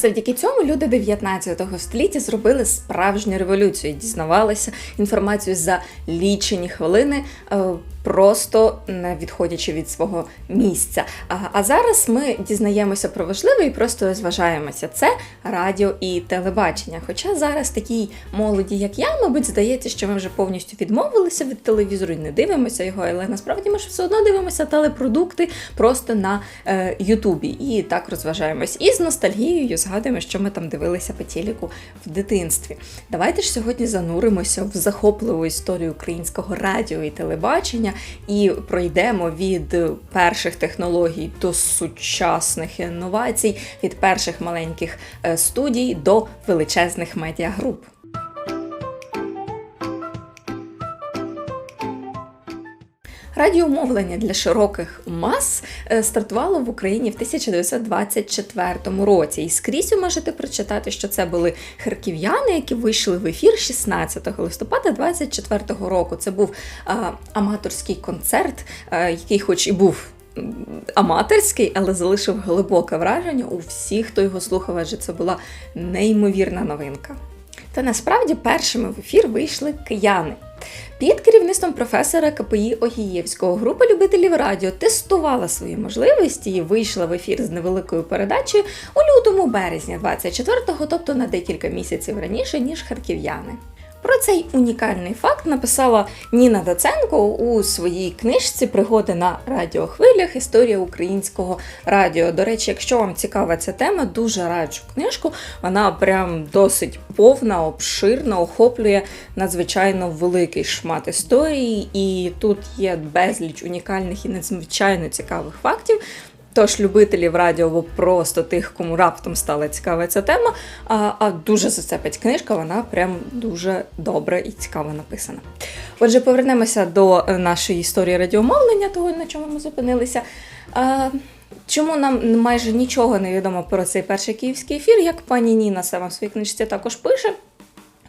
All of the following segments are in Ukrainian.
Завдяки цьому люди 19 століття зробили справжню революцію, дізнавалися інформацію за лічені хвилини. Просто не відходячи від свого місця. А, зараз ми дізнаємося про важливе і просто розважаємося. Це радіо і телебачення. Хоча зараз такій молоді, як я, мабуть, здається, що ми вже повністю відмовилися від телевізору і не дивимося його, але насправді ми ж все одно дивимося телепродукти просто на е, Ютубі і так розважаємось. І з ностальгією згадуємо, що ми там дивилися по телеку в дитинстві. Давайте ж сьогодні зануримося в захопливу історію українського радіо і телебачення і пройдемо від перших технологій до сучасних інновацій, від перших маленьких е, студій до величезних медіагруп. Радіомовлення для широких мас е, стартувало в Україні в 1924 році. І скрізь ви можете прочитати, що це були харків'яни, які вийшли в ефір 16 листопада 24 року. Це був аматорський концерт, а, який, хоч і був. Аматорський, але залишив глибоке враження у всіх, хто його слухав, адже це була неймовірна новинка. Та насправді першими в ефір вийшли кияни. Під керівництвом професора КПІ Огієвського група любителів радіо тестувала свої можливості і вийшла в ефір з невеликою передачею у лютому березні 24-го, тобто на декілька місяців раніше, ніж харків'яни. Про цей унікальний факт написала Ніна Доценко у своїй книжці Пригоди на радіохвилях. Історія українського радіо. До речі, якщо вам цікава ця тема, дуже раджу книжку. Вона прям досить повна, обширна, охоплює надзвичайно великий шмат історії, і тут є безліч унікальних і надзвичайно цікавих фактів. Тож любителів радіо або просто тих, кому раптом стала цікава ця тема, а, а дуже зацепить книжка, вона прям дуже добре і цікаво написана. Отже, повернемося до е, нашої історії радіомовлення, того, на чому ми зупинилися. А, Чому нам майже нічого не відомо про цей перший київський ефір, як пані Ніна сама в своїй книжці також пише.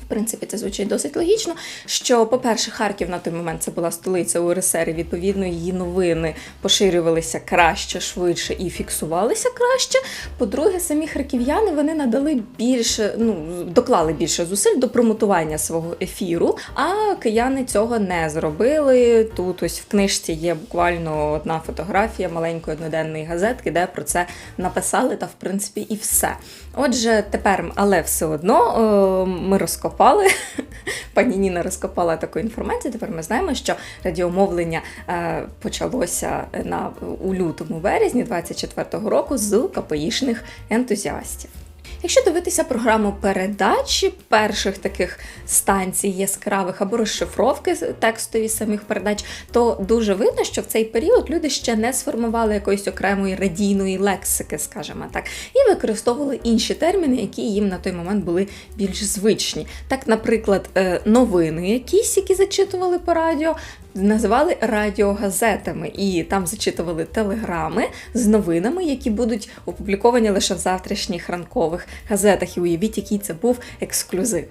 Принципі, це звучить досить логічно. Що, по-перше, Харків на той момент це була столиця УРСР, і відповідно її новини поширювалися краще, швидше і фіксувалися краще. По-друге, самі харків'яни вони надали більше, ну доклали більше зусиль до промотування свого ефіру, а кияни цього не зробили. Тут ось в книжці є буквально одна фотографія маленької одноденної газетки, де про це написали, та в принципі і все. Отже, тепер, але все одно е, ми розкопали. Пані Ніна розкопала таку інформацію. Тепер ми знаємо, що радіомовлення е, почалося на у лютому березні 24-го року з КПІшних ентузіастів. Якщо дивитися програму передачі перших таких станцій яскравих або розшифровки текстові самих передач, то дуже видно, що в цей період люди ще не сформували якоїсь окремої радійної лексики, скажімо так, і використовували інші терміни, які їм на той момент були більш звичні. Так, наприклад, е, новини якісь, які зачитували по радіо, називали радіогазетами, і там зачитували телеграми з новинами, які будуть опубліковані лише в завтрашніх ранкових газетах. І уявіть, який це був ексклюзив.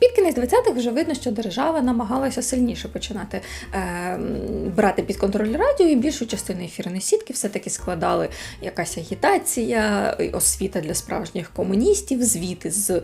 Під кінець 20-х вже видно, що держава намагалася сильніше починати е, брати під контроль радіо, і більшу частину ефірної сітки все-таки складали якась агітація, освіта для справжніх комуністів, звіти з е,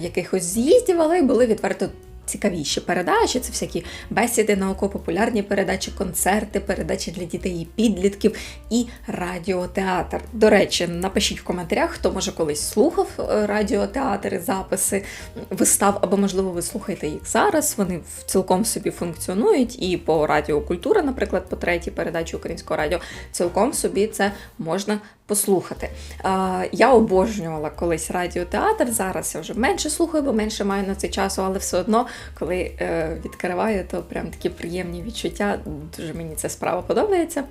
якихось з'їздів, але й були відверто. Цікавіші передачі, це всякі бесіди, науково-популярні передачі, концерти, передачі для дітей і підлітків і радіотеатр. До речі, напишіть в коментарях, хто може колись слухав е, радіотеатри, записи вистав, або можливо ви слухаєте їх зараз. Вони цілком собі функціонують, і по радіо Культура, наприклад, по третій передачі українського радіо, цілком собі це можна послухати. Я обожнювала колись радіотеатр. Зараз я вже менше слухаю, бо менше маю на це часу, але все одно, коли е, відкриваю, то прям такі приємні відчуття. Дуже мені ця справа подобається.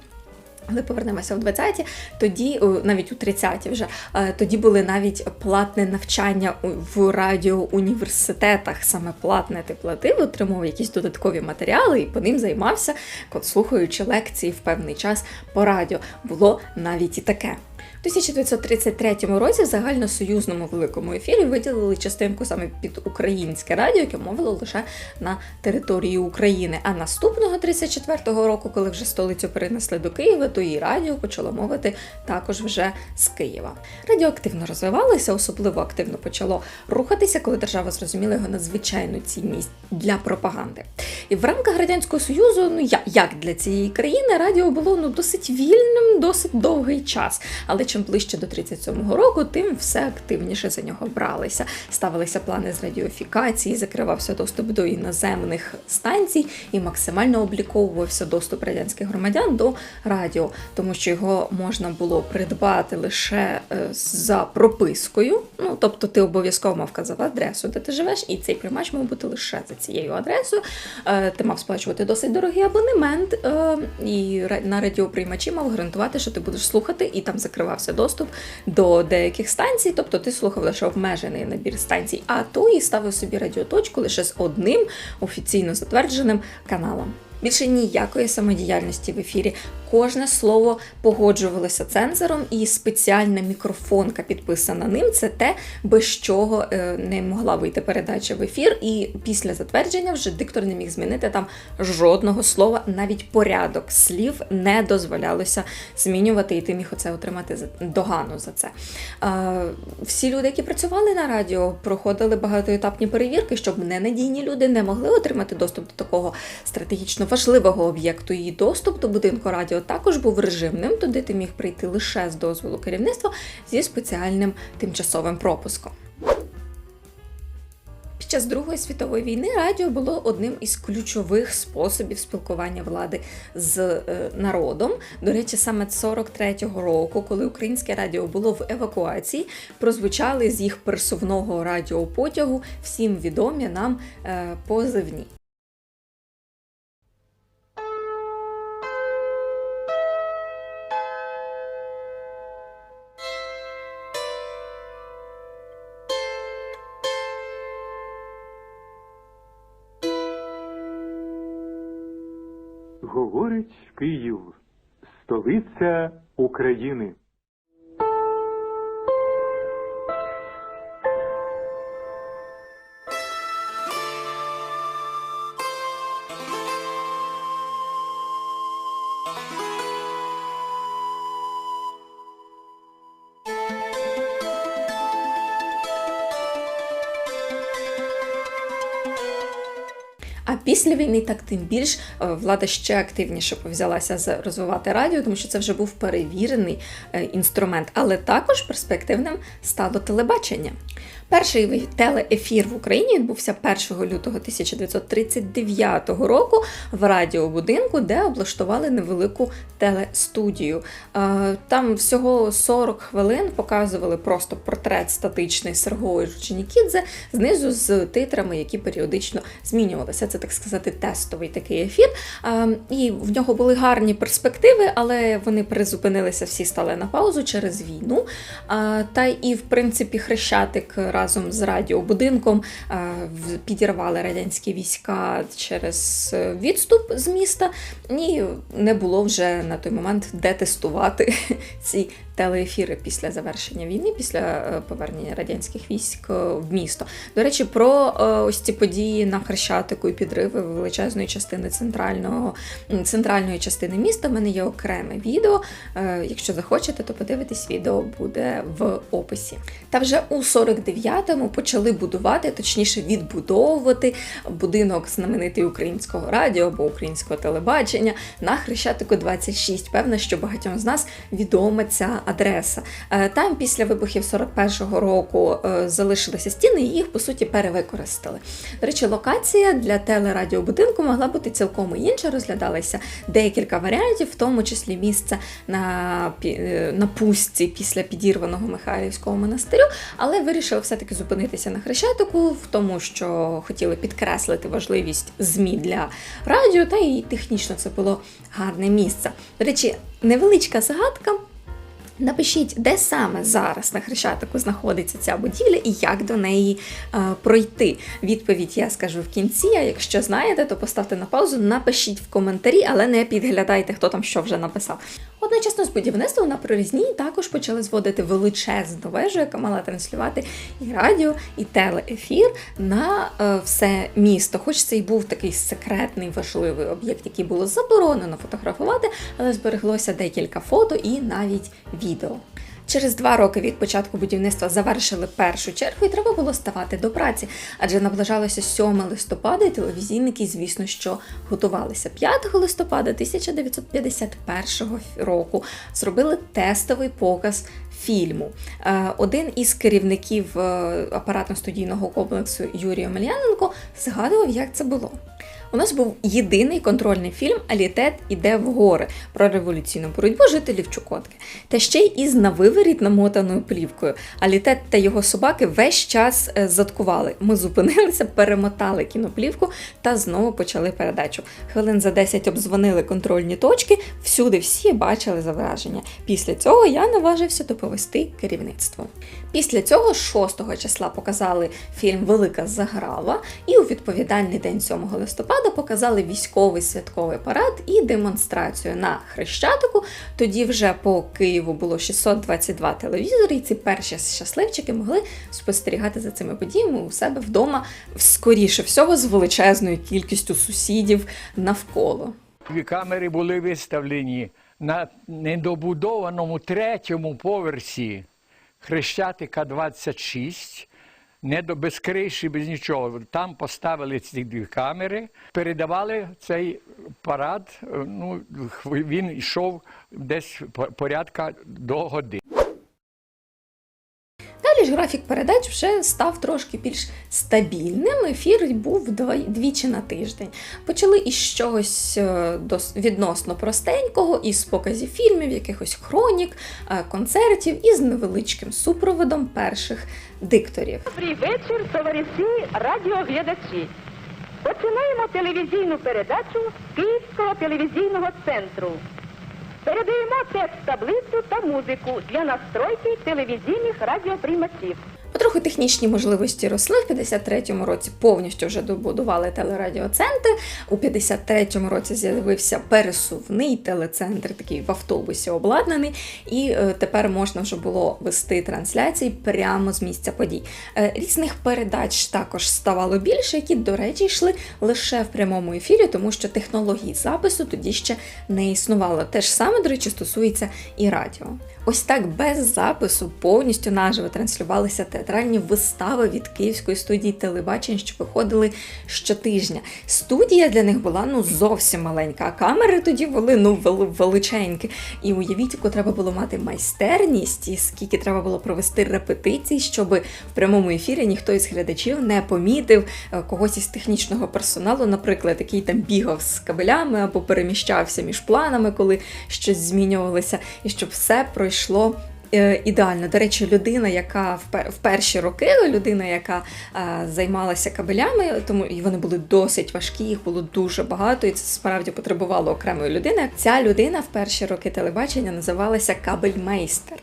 Але повернемося в 20-ті, тоді, навіть у 30-ті вже, е, тоді були навіть платне навчання в радіоуніверситетах. Саме платне ти платив, отримував якісь додаткові матеріали і по ним займався, слухаючи лекції в певний час по радіо. Було навіть і таке. 1933 році в загальносоюзному великому ефірі виділили частинку саме під українське радіо, яке мовило лише на території України. А наступного 34-го року, коли вже столицю перенесли до Києва, то і радіо почало мовити також вже з Києва. Радіо активно розвивалося, особливо активно почало рухатися, коли держава зрозуміла його надзвичайну цінність для пропаганди. І в рамках радянського союзу, ну як для цієї країни, радіо було ну досить вільним, досить довгий час. Але чим ближче до 37-го року, тим все активніше за нього бралися. Ставилися плани з радіофікації, закривався доступ до іноземних станцій і максимально обліковувався доступ радянських громадян до радіо, тому що його можна було придбати лише е, за пропискою. Ну тобто, ти обов'язково мав вказати адресу, де ти живеш, і цей приймач мав бути лише за цією адресою. Е, Ти мав сплачувати досить дорогий абонемент, е, і на радіоприймачі мав гарантувати, що ти будеш слухати, і там закривався доступ до деяких станцій. Тобто ти слухав лише обмежений набір станцій, а то і ставив собі радіоточку лише з одним офіційно затвердженим каналом. Більше ніякої самодіяльності в ефірі. Кожне слово погоджувалося цензором, і спеціальна мікрофонка підписана ним. Це те, без чого е, не могла вийти передача в ефір. І після затвердження вже диктор не міг змінити там жодного слова, навіть порядок слів не дозволялося змінювати, і ти міг оце отримати догану за це. Е, Всі люди, які працювали на радіо, проходили багатоетапні перевірки, щоб ненадійні люди не могли отримати доступ до такого стратегічно важливого об'єкту. І доступ до будинку радіо також був режимним, туди ти міг прийти лише з дозволу керівництва зі спеціальним тимчасовим пропуском. Під час Другої світової війни радіо було одним із ключових способів спілкування влади з е, народом. До речі, саме 43-го року, коли українське радіо було в евакуації, прозвучали з їх персувного радіопотягу всім відомі нам е, позивні. Київ, столиця України. А після війни так тим більш е, влада ще активніше повзялася розвивати радіо, тому що це вже був перевірений е, інструмент. Але також перспективним стало телебачення. Перший телеефір в Україні відбувся 1 лютого 1939 року в радіобудинку, де облаштували невелику телестудію. Е, Там всього 40 хвилин показували просто портрет статичний Сергої Жученікідзе знизу з титрами, які періодично змінювалися. Це так сказати тестовий такий ефір. Е, І в нього були гарні перспективи, але вони призупинилися, всі стали на паузу через війну. Та і в принципі Хрещатик разом з радіобудинком підірвали радянські війська через е, відступ з міста, і не було вже на той момент де тестувати ці телеефіри після завершення війни, після е, повернення радянських військ е, в місто. До речі, про е, ось ці події на Хрещатику і підриви величезної частини центрального центральної частини міста. В мене є окреме відео. Е, Якщо захочете, то подивитись, відео буде в описі. Та вже у 49-му почали будувати, точніше відбудовувати будинок знаменитий українського радіо або українського телебачення на Хрещатику 26. Певно, що багатьом з нас відома ця адреса. Е, Там після вибухів 41-го року е, залишилися стіни, і їх по суті перевикористали. До речі, локація для телерадіобудинку могла бути цілком інша. Розглядалися декілька варіантів, в тому числі місце на, е, на пустці після підірваного Михайлівського монастирю, але вирішили все-таки зупинитися на Хрещатику, в тому, що хотіли підкреслити важливість ЗМІ для радіо, та і технічно це було гарне місце. До речі, невеличка загадка. Напишіть, де саме зараз на Хрещатику знаходиться ця будівля і як до неї е, пройти. Відповідь я скажу в кінці. А якщо знаєте, то поставте на паузу, напишіть в коментарі, але не підглядайте, хто там що вже написав. Одночасно з будівництвом на прорізній також почали зводити величезну вежу, яка мала транслювати і радіо, і телеефір на е, все місто. Хоч це й був такий секретний важливий об'єкт, який було заборонено фотографувати, але збереглося декілька фото і навіть відео. Через два роки від початку будівництва завершили першу чергу, і треба було ставати до праці, адже наближалося 7 листопада, і телевізійники, звісно, що готувалися. 5 листопада 1951 року зробили тестовий показ фільму. Е, Один із керівників е, апаратно-студійного комплексу Юрій Омельяненко згадував, як це було. У нас був єдиний контрольний фільм Алітет іде в гори про революційну боротьбу жителів Чукотки. Та ще й із на виворіт намотаною плівкою. Алітет та його собаки весь час е, заткували. Ми зупинилися, перемотали кіноплівку та знову почали передачу. Хвилин за 10 обдзвонили контрольні точки, всюди всі бачили зображення. Після цього я наважився доповісти керівництву. Після цього 6 числа показали фільм Велика Заграва, і у відповідальний день 7 листопада показали військовий святковий парад і демонстрацію на Хрещатику. Тоді вже по Києву було 622 телевізори, і ці перші щасливчики могли спостерігати за цими подіями у себе вдома, скоріше всього, з величезною кількістю сусідів навколо. Камери були виставлені на недобудованому третьому поверсі Хрещатика 26, не до без криші, без нічого. Там поставили ці дві камери, передавали цей парад. е, Ну, він йшов десь по- порядка до години. Графік передач вже став трошки більш стабільним. Ефір був двічі на тиждень. Почали із чогось е, відносно простенького, із показів фільмів, якихось хронік, е, концертів, і з невеличким супроводом перших дикторів. Добрий вечір, товариші радіоглядачі. Починаємо телевізійну передачу Київського телевізійного центру. Передаємо текст таблицю та музику для настройки телевізійних радіоприймачів. Потроху технічні можливості росли. В 53-му році повністю вже добудували телерадіоцентр. У 53-му році з'явився пересувний телецентр, такий в автобусі обладнаний, і е, тепер можна вже було вести трансляції прямо з місця подій. Е, різних передач також ставало більше, які, до речі, йшли лише в прямому ефірі, тому що технологій запису тоді ще не існувало. Те ж саме, до речі, стосується і радіо. Ось так без запису повністю наживо транслювалися театральні вистави від Київської студії телебачень, що виходили щотижня. Студія для них була ну зовсім маленька, а камери тоді були ну величенькі. І уявіть, яку треба було мати майстерність, і скільки треба було провести репетицій, щоб в прямому ефірі ніхто із глядачів не помітив е, когось із технічного персоналу, наприклад, який там бігав з кабелями або переміщався між планами, коли щось змінювалося, і щоб все пройшло. Е, Ідеально, до речі, людина, яка в перші роки, людина, яка е, займалася кабелями, тому і вони були досить важкі, їх було дуже багато, і це справді потребувало окремої людини. Ця людина в перші роки телебачення називалася кабельмейстер.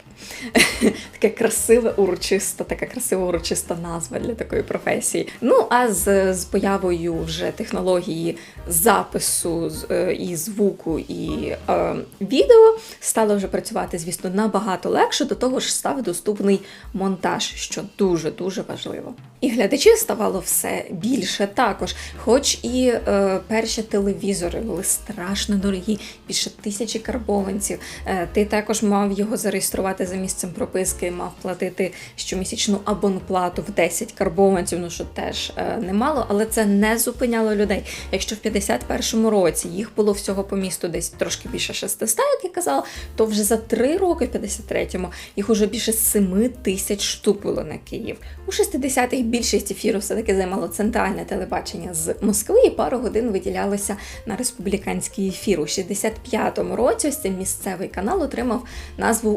Таке красиве урочисто, така красива урочиста назва для такої професії. Ну а з, з появою вже технології запису е, і звуку, і е, відео стало вже працювати, звісно, набагато легше. До того ж, став доступний монтаж, що дуже дуже важливо. І глядачів ставало все більше також. Хоч і е, перші телевізори були страшно дорогі, більше тисячі карбованців. Е, ти також мав його зареєструвати за місцем прописки, мав платити щомісячну абонплату в 10 карбованців, ну що теж е, немало, але це не зупиняло людей. Якщо в 51-му році їх було всього по місту десь трошки більше 600, як я казала, то вже за 3 роки, в 53-му, їх уже більше 7 тисяч штук було на Київ. У 60-х більшість ефіру все-таки займало центральне телебачення з Москви, і пару годин виділялося на республіканський ефір. У 65-му році ось цей місцевий канал отримав назву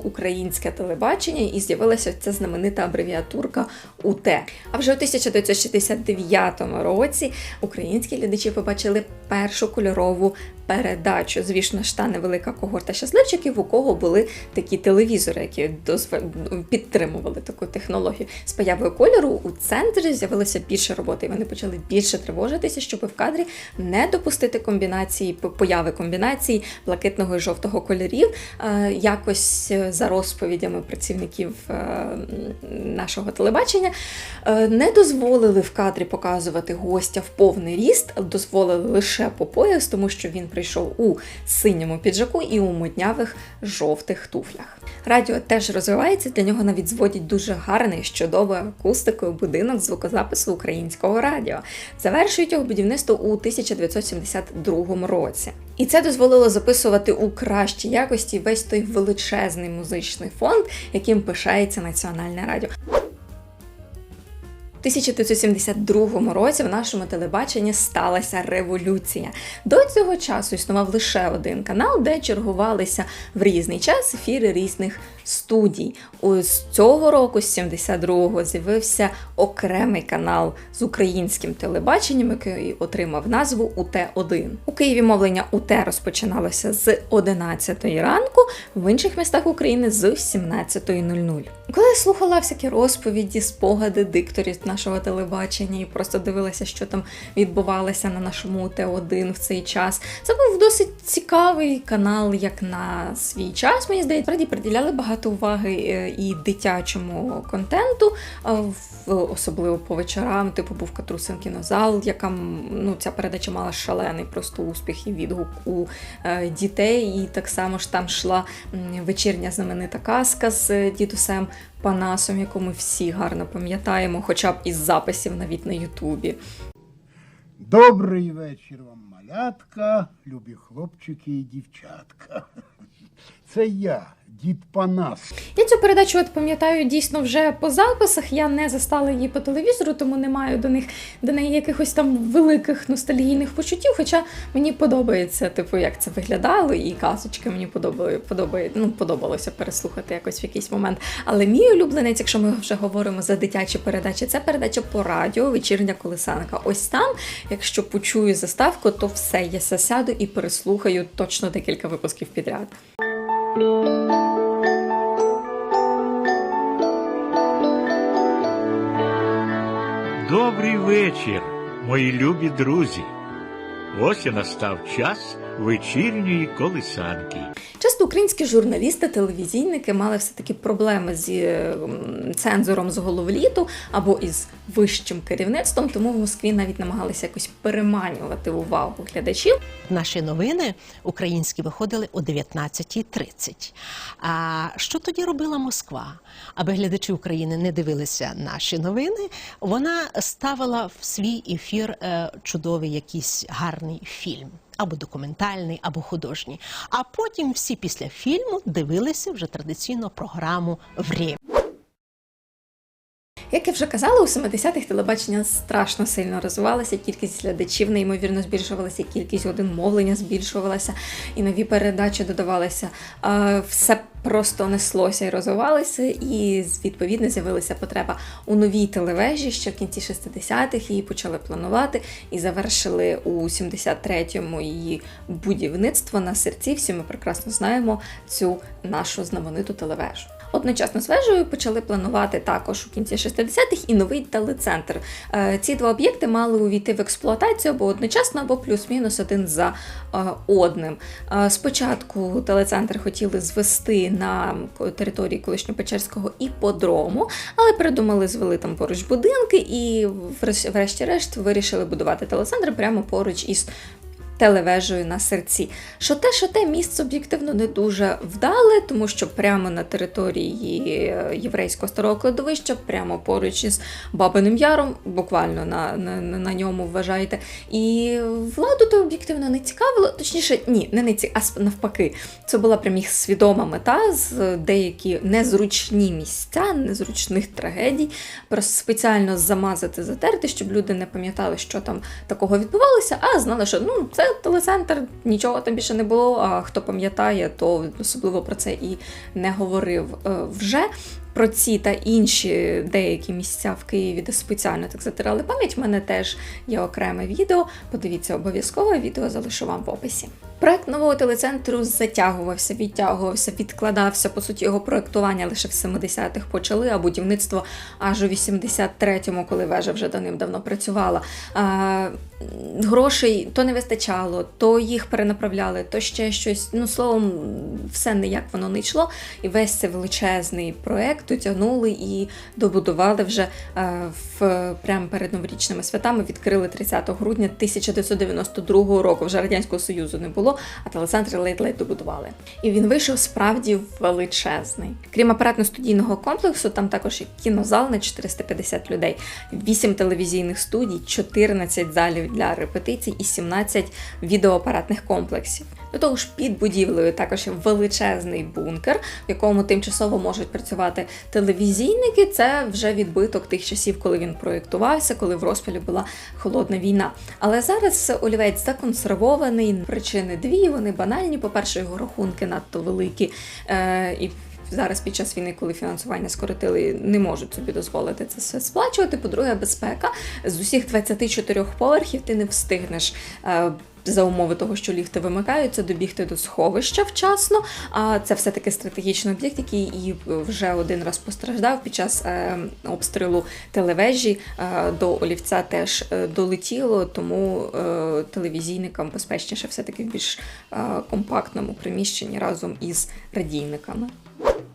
Українське телебачення і з'явилася ця знаменита абревіатурка УТ. А вже у 1969 році українські глядачі побачили першу кольорову передачу. Звісно ж, та невелика когорта щасливчиків, у кого були такі телевізори, які дозв- підтримували таку технологію. З появою кольору у центрі з'явилося більше роботи, і вони почали більше тривожитися, щоб в кадрі не допустити комбінації по- появи комбінації блакитного і жовтого кольорів. Е, Якось е, за розповідями працівників е, нашого телебачення не дозволили в кадрі показувати гостя в повний ріст, дозволили лише по пояс, тому що він прийшов у синьому піджаку і у моднявих жовтих туфлях. Радіо теж розвивається, для нього навіть зводять дуже гарний з чудовою акустикою будинок звукозапису українського радіо. Завершують його будівництво у 1972 році. І це дозволило записувати у кращій якості весь той величезний музичний фонд, яким пишається Національне радіо. У 1972 році в нашому телебаченні сталася революція. До цього часу існував лише один канал, де чергувалися в різний час ефіри різних студій. З цього року, з 72-го, з'явився окремий канал з українським телебаченням, який отримав назву УТ-1. У Києві мовлення УТ розпочиналося з 11 ранку, в інших містах України з 17.00. Коли я слухала всякі розповіді, спогади дикторів нашого телебачення і просто дивилася, що там відбувалося на нашому УТ-1 в цей час, це був досить цікавий канал, як на свій час. Мені здається, раді приділяли багато уваги е, і дитячому контенту, особливо по вечорам. Типу був Катрусин кінозал, яка ну ця передача мала шалений просто успіх і відгук у е, дітей. І так само ж там йшла вечірня знаменита казка з е, дідусем Панасом, яку ми всі гарно пам'ятаємо, хоча б із записів навіть на Ютубі. Добрий вечір вам, малятка, любі хлопчики і дівчатка. Це я, дід Панас. Я цю передачу от пам'ятаю дійсно вже по записах. Я не застала її по телевізору, тому не маю до них до неї якихось там великих ностальгійних почуттів. Хоча мені подобається, типу, як це виглядало, і казочки мені подобали, подобає, ну, подобалося переслухати якось в якийсь момент. Але мій улюбленець, якщо ми вже говоримо за дитячі передачі, це передача по радіо Вечірня колесанка. Ось там, якщо почую заставку, то все, я сяду і переслухаю точно декілька випусків підряд. Добрий вечір, мої любі друзі. Ось і настав час вечірньої колисанки. Часто українські журналісти, телевізійники мали все-таки проблеми з е, цензором з головліту або із вищим керівництвом, тому в Москві навіть намагалися якось переманювати увагу глядачів. Наші новини українські виходили о 19.30. А що тоді робила Москва? Аби глядачі України не дивилися наші новини, вона ставила в свій ефір е, чудовий якийсь гарний фільм. Або документальний, або художній. А потім всі після фільму дивилися вже традиційно програму «Время». Як я вже казала, у 70-х телебачення страшно сильно розвивалося, кількість глядачів неймовірно збільшувалася, кількість годин мовлення збільшувалася, і нові передачі додавалися. Все просто неслося і розвивалося, і відповідно з'явилася потреба у новій телевежі. Ще в кінці 60-х її почали планувати і завершили у 73-му її будівництво на серці. Всі ми прекрасно знаємо цю нашу знамениту телевежу. Одночасно з вежею почали планувати також у кінці 60-х і новий телецентр. Е, Ці два об'єкти мали увійти в експлуатацію або одночасно, або плюс-мінус один за е, одним. Е, Спочатку телецентр хотіли звести на території колишньопечерського іподрому, але передумали, звели там поруч будинки і вреш- врешті-решт вирішили будувати телецентр прямо поруч із телевежею на серці. Що те, що те місце об'єктивно не дуже вдале, тому що прямо на території е, єврейського старого кладовища, прямо поруч із Бабиним Яром, буквально на, на, на ньому вважаєте. І владу то об'єктивно не цікавило, точніше, ні, не, не ці, а навпаки. Це була прям їх свідома мета з деякі незручні місця, незручних трагедій, просто спеціально замазати, затерти, щоб люди не пам'ятали, що там такого відбувалося, а знали, що ну це телецентр, нічого там більше не було. А хто пам'ятає, то особливо про це і не говорив е, вже. про ці та інші деякі місця в Києві, де спеціально так затирали пам'ять, в мене теж є окреме відео. Подивіться обов'язково, відео залишу вам в описі. Проект нового телецентру затягувався, відтягувався, відкладався. По суті, його проектування лише в 70-х почали, а будівництво аж у 83-му, коли вежа вже давним-давно працювала. Грошей то не вистачало, то їх перенаправляли, то ще щось. Ну, словом, все ніяк воно не йшло. І весь цей величезний проект утягнули і добудували вже е, в прямо перед новорічними святами. Відкрили 30 грудня 1992 року. Вже радянського союзу не було, а телецентр ледь-ледь добудували. І він вийшов справді величезний. Крім апаратно-студійного комплексу, там також і кінозал на 450 людей, 8 телевізійних студій, 14 залів для репетицій і 17 відеоапаратних комплексів. До того ж, під будівлею також є величезний бункер, в якому тимчасово можуть працювати телевізійники. Це вже відбиток тих часів, коли він проєктувався, коли в розпалі була холодна війна. Але зараз олівець законсервований. Причини дві, вони банальні. По-перше, його рахунки надто великі. Е, і Зараз під час війни, коли фінансування скоротили, не можуть собі дозволити це все сплачувати. По-друге, безпека з усіх 24 поверхів ти не встигнеш. е, За умови того, що ліфти вимикаються, добігти до сховища вчасно. А це все-таки стратегічний об'єкт, який і вже один раз постраждав під час е, обстрілу телевежі. Е, до олівця теж долетіло, тому телевізійникам безпечніше все-таки в більш компактному приміщенні разом із радійниками. Bye.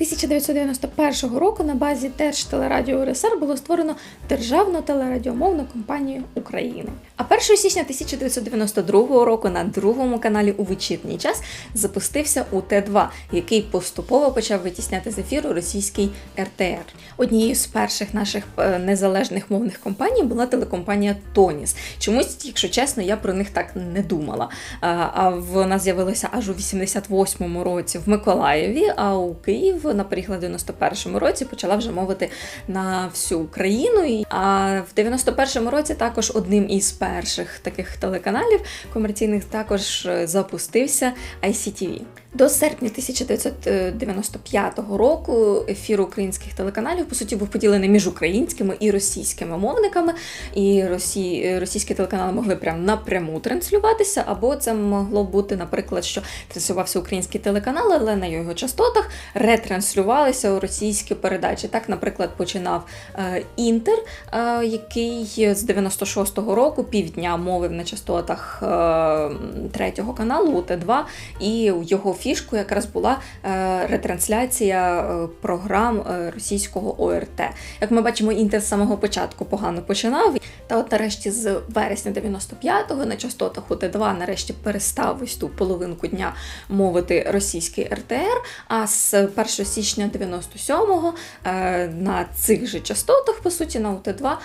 1991 року на базі Держтелерадіо РСР було створено Державну телерадіомовну компанію України. А 1 січня 1992 року на другому каналі у вечірній час запустився УТ-2, який поступово почав витісняти з ефіру російський РТР. Однією з перших наших е, незалежних мовних компаній була телекомпанія Тоніс. Чомусь, якщо чесно, я про них так не думала. А, А вона з'явилася аж у 88-му році в Миколаєві, а у Київ, наприклад, в 91-му році почала вже мовити на всю Україну. А в 91-му році також одним із перших таких телеканалів комерційних також е, запустився ICTV. До серпня 1995 року ефір українських телеканалів по суті був поділений між українськими і російськими мовниками. І росі... російські телеканали могли прям напряму транслюватися, або це могло бути, наприклад, що транслювався український телеканал, але на його частотах ретранслювалися російські передачі. Так, наприклад, починав е, Інтер, е, який з 96-го року півдня мовив на частотах е, третього каналу УТ2, і його фішкою якраз була е, ретрансляція е, програм е, російського ОРТ. Як ми бачимо, Інтер з самого початку погано починав. Та от нарешті з вересня 95-го на частотах УТ2 нарешті перестав ось ту половинку дня мовити російський РТР. А з 1 січня 97-го е, на цих же частотах, по суті, на УТ2 е,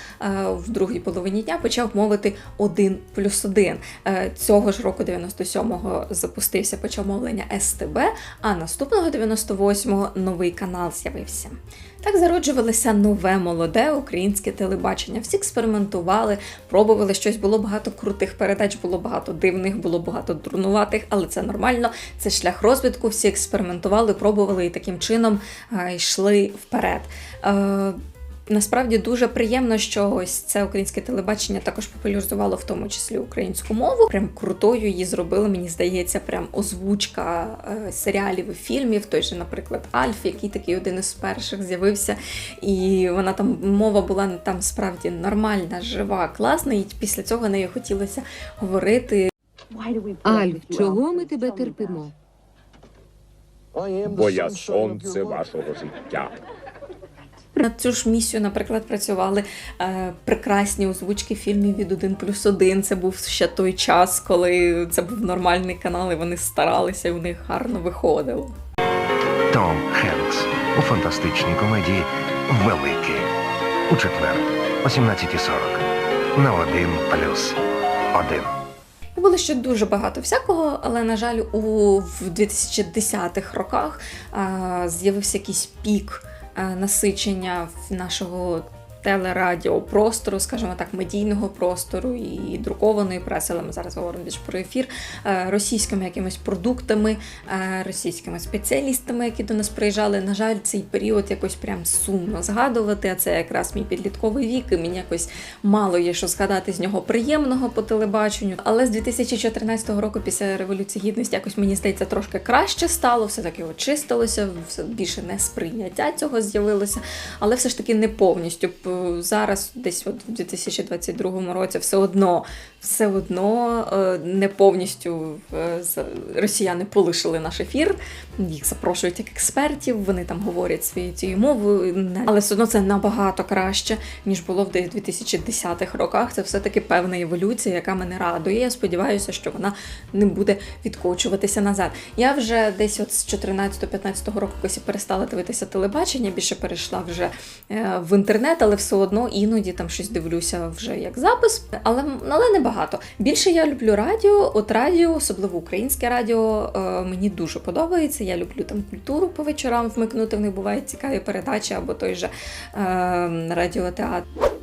в другій половині дня почав мовити 1 плюс 1. Е, Цього ж року 97-го запустився почав мовлення СТБ, а наступного 98-го новий канал з'явився. Так зароджувалося нове молоде українське телебачення. Всі експериментували, пробували щось. Було багато крутих передач, було багато дивних, було багато дурнуватих, але це нормально. Це шлях розвитку. Всі експериментували, пробували і таким чином е, йшли вперед. Насправді дуже приємно, що ось це українське телебачення також популяризувало в тому числі українську мову. Прям крутою її зробили, мені здається, прям озвучка е, серіалів і фільмів. Той же, наприклад, Альф, який такий один із перших з'явився, і вона там мова була там справді нормальна, жива, класна, і після цього нею хотілося говорити. Альф, чого ми тебе терпимо? бо я сонце вашого життя. На цю ж місію, наприклад, працювали е, прекрасні озвучки фільмів від 1 плюс 1. Це був ще той час, коли це був нормальний канал, і вони старалися, і у них гарно виходило. Том Хенкс у фантастичній комедії Великий у четвер о 17.40 на 1 плюс 1. І Було ще дуже багато всякого, але, на жаль, у в 2010-х роках е, з'явився якийсь пік насичення в нашого телерадіопростору, скажімо так, медійного простору і друкованої преси, але ми зараз говоримо більше про ефір, е, російськими якимись продуктами, е, російськими спеціалістами, які до нас приїжджали. На жаль, цей період якось прям сумно згадувати. А це якраз мій підлітковий вік, і мені якось мало є що згадати з нього приємного по телебаченню. Але з 2014 року, після революції гідності, якось мені здається, трошки краще стало, все таки очистилося, все більше несприйняття цього з'явилося, але все ж таки не повністю. Зараз, десь от в 2022 році, все одно, все одно е, не повністю е, росіяни полишили наш ефір. Їх запрошують як експертів, вони там говорять своєю цією мовою, але все одно це набагато краще, ніж було в десь 2010-х роках. Це все-таки певна еволюція, яка мене радує. Я сподіваюся, що вона не буде відкочуватися назад. Я вже десь от з 14-15 року якось перестала дивитися телебачення, більше перейшла вже е, в інтернет, але все одно іноді там щось дивлюся вже як запис, але, але не багато. Більше я люблю радіо. От радіо, особливо українське радіо, е, мені дуже подобається. Я люблю там культуру по вечорам вмикнути. В них бувають цікаві передачі або той же е, радіотеатр.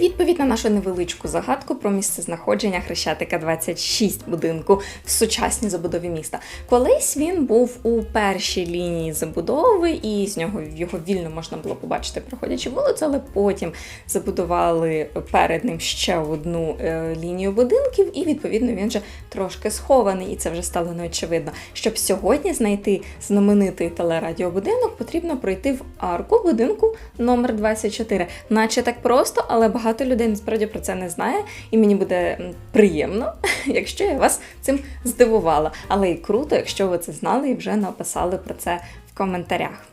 Відповідь на нашу невеличку загадку про місце знаходження Хрещатика 26 будинку в сучасній забудові міста. Колись він був у першій лінії забудови, і з нього його вільно можна було побачити, проходячи вулицю, але потім забудували перед ним ще одну е, лінію будинків, і відповідно він вже трошки схований, і це вже стало неочевидно. Щоб сьогодні знайти знаменитий телерадіобудинок, потрібно пройти в арку будинку номер 24. Наче так просто, але багато людей насправді про це не знає, і мені буде приємно, якщо я вас цим здивувала. Але і круто, якщо ви це знали і вже написали про це в коментарях.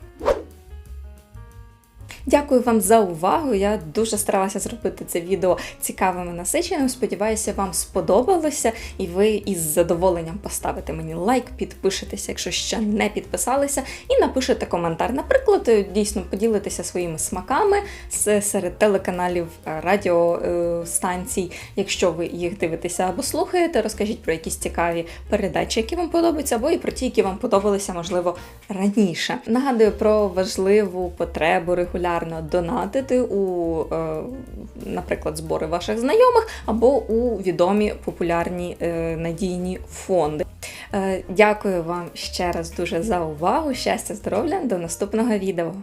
Дякую вам за увагу. Я дуже старалася зробити це відео цікавим і насиченим. Сподіваюся, вам сподобалося, і ви із задоволенням поставите мені лайк, підпишетеся, якщо ще не підписалися, і напишете коментар. Наприклад, дійсно поділитеся своїми смаками серед телеканалів, е, радіостанцій. Якщо ви їх дивитеся або слухаєте, розкажіть про якісь цікаві передачі, які вам подобаються, або і про ті, які вам подобалися, можливо, раніше. Нагадую про важливу потребу регулярно донатити у, е, наприклад, збори ваших знайомих або у відомі популярні е, надійні фонди. Е, Дякую вам ще раз дуже за увагу. Щастя, здоров'я, до наступного відео.